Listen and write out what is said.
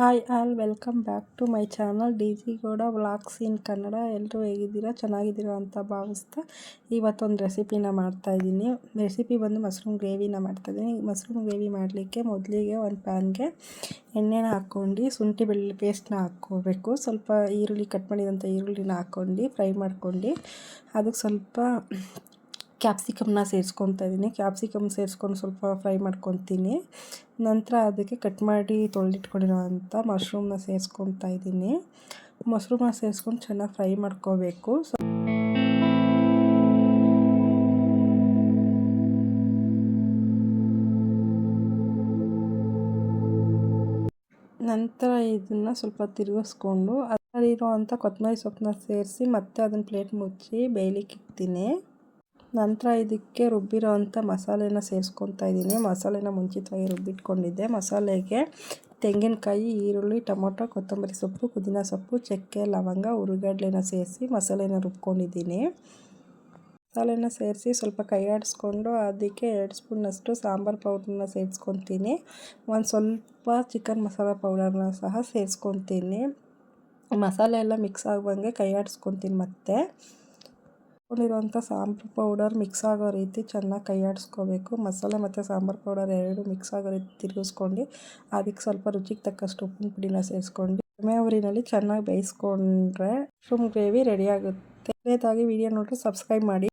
Hi all welcome back to my channel D G Gowda vlogs in Kannada ಎಲ್ಲರೂ ಹೇಗಿದ್ದೀರಾ? ಚೆನ್ನಾಗಿದ್ದೀರಾ ಅಂತ ಭಾವಿಸ್ತಾ ಇವತ್ತೊಂದು ರೆಸಿಪಿನ ಮಾಡ್ತಾಯಿದ್ದೀನಿ ರೆಸಿಪಿ ಬಂದು ಮಶ್ರೂಮ್ ಗ್ರೇವಿನ ಮಾಡ್ತಾಯಿದ್ದೀನಿ ಮಶ್ರೂಮ್ ಗ್ರೇವಿ ಮಾಡಲಿಕ್ಕೆ ಮೊದಲಿಗೆ ಒಂದು ಪ್ಯಾನ್ಗೆ ಎಣ್ಣೆನ ಹಾಕ್ಕೊಂಡು ಶುಂಠಿ ಬೆಳ್ಳುಳ್ಳಿ ಪೇಸ್ಟ್ನ ಹಾಕ್ಕೋಬೇಕು. ಸ್ವಲ್ಪ ಈರುಳ್ಳಿ, ಕಟ್ ಮಾಡಿದಂಥ ಈರುಳ್ಳಿನ ಹಾಕ್ಕೊಂಡು, ಫ್ರೈ ಮಾಡ್ಕೊಂಡು, ಅದಕ್ಕೆ ಸ್ವಲ್ಪ ಕ್ಯಾಪ್ಸಿಕಮ್ನ ಸೇರಿಸ್ಕೊತಾ ಇದ್ದೀನಿ ಕ್ಯಾಪ್ಸಿಕಮ್ ಸೇರಿಸ್ಕೊಂಡು ಸ್ವಲ್ಪ ಫ್ರೈ ಮಾಡ್ಕೊತೀನಿ. ನಂತರ ಅದಕ್ಕೆ ಕಟ್ ಮಾಡಿ ತೊಳೆದಿಟ್ಕೊಂಡಿರೋವಂಥ ಮಶ್ರೂಮ್ನ ಸೇರಿಸ್ಕೊತಾ ಇದ್ದೀನಿ ಮಶ್ರೂಮ್ನ ಸೇರಿಸ್ಕೊಂಡು ಚೆನ್ನಾಗಿ ಫ್ರೈ ಮಾಡ್ಕೋಬೇಕು. ಸೊ ನಂತರ ಇದನ್ನು ಸ್ವಲ್ಪ ತಿರುಗಿಸ್ಕೊಂಡು ಅದರಲ್ಲಿರೋ ಅಂಥ ಕೊತ್ತಂಬರಿ ಸೊಪ್ಪನ್ನ ಸೇರಿಸಿ ಮತ್ತೆ ಅದನ್ನು ಪ್ಲೇಟ್ ಮುಚ್ಚಿ ಬೇಯಲಿಕ್ಕೆ ಇಡ್ತೀನಿ. ನಂತರ ಇದಕ್ಕೆ ರುಬ್ಬಿರೋ ಅಂಥ ಮಸಾಲೆನ ಸೇರಿಸ್ಕೊತಾ ಇದ್ದೀನಿ. ಮಸಾಲೆನ ಮುಂಚಿತವಾಗಿ ರುಬ್ಬಿಟ್ಕೊಂಡಿದ್ದೆ. ಮಸಾಲೆಗೆ ತೆಂಗಿನಕಾಯಿ, ಈರುಳ್ಳಿ, ಟೊಮೊಟೊ, ಕೊತ್ತಂಬರಿ ಸೊಪ್ಪು, ಪುದೀನ ಸೊಪ್ಪು, ಚಕ್ಕೆ, ಲವಂಗ, ಉರುಗಡ್ಲೆನ ಸೇರಿಸಿ ಮಸಾಲೆನ ರುಬ್ಕೊಂಡಿದ್ದೀನಿ. ಮಸಾಲೆನ ಸೇರಿಸಿ ಸ್ವಲ್ಪ ಕೈ ಆಡಿಸ್ಕೊಂಡು ಅದಕ್ಕೆ ಎರಡು ಸ್ಪೂನಷ್ಟು ಸಾಂಬಾರು ಪೌಡ್ರನ್ನ ಸೇರಿಸ್ಕೊತೀನಿ. ಒಂದು ಸ್ವಲ್ಪ ಚಿಕನ್ ಮಸಾಲ ಪೌಡರ್ನ ಸಹ ಸೇರಿಸ್ಕೊತೀನಿ. ಮಸಾಲೆ ಎಲ್ಲ ಮಿಕ್ಸ್ ಆಗುವಂಗೆ ಕೈ ಆಡಿಸ್ಕೊತೀನಿ ಮತ್ತೆ. ಹಾಕ್ಕೊಂಡಿರುವಂಥ ಸಾಂಬಾರು ಪೌಡರ್ ಮಿಕ್ಸ್ ಆಗೋ ರೀತಿ ಚೆನ್ನಾಗಿ ಕೈಯಾಡಿಸ್ಕೋಬೇಕು ಮಸಾಲೆ ಮತ್ತು ಸಾಂಬಾರು ಪೌಡರ್ ಎರಡು ಮಿಕ್ಸ್ ಆಗೋ ರೀತಿ ತಿರುಗಿಸ್ಕೊಂಡು, ಅದಕ್ಕೆ ಸ್ವಲ್ಪ ರುಚಿಗೆ ತಕ್ಕಷ್ಟು ಉಪ್ಪಿನ ಪುಡಿನ ಸೇರಿಸ್ಕೊಂಡು ಕಡಿಮೆ ಅವರಿನಲ್ಲಿ ಚೆನ್ನಾಗಿ ಬೇಯಿಸ್ಕೊಂಡ್ರೆ ಮಶ್ರೂಮ್ ಗ್ರೇವಿ ರೆಡಿ ಆಗುತ್ತೆ. ವಿಡಿಯೋ ನೋಡಿದ್ರೆ ಸಬ್ಸ್ಕ್ರೈಬ್ ಮಾಡಿ.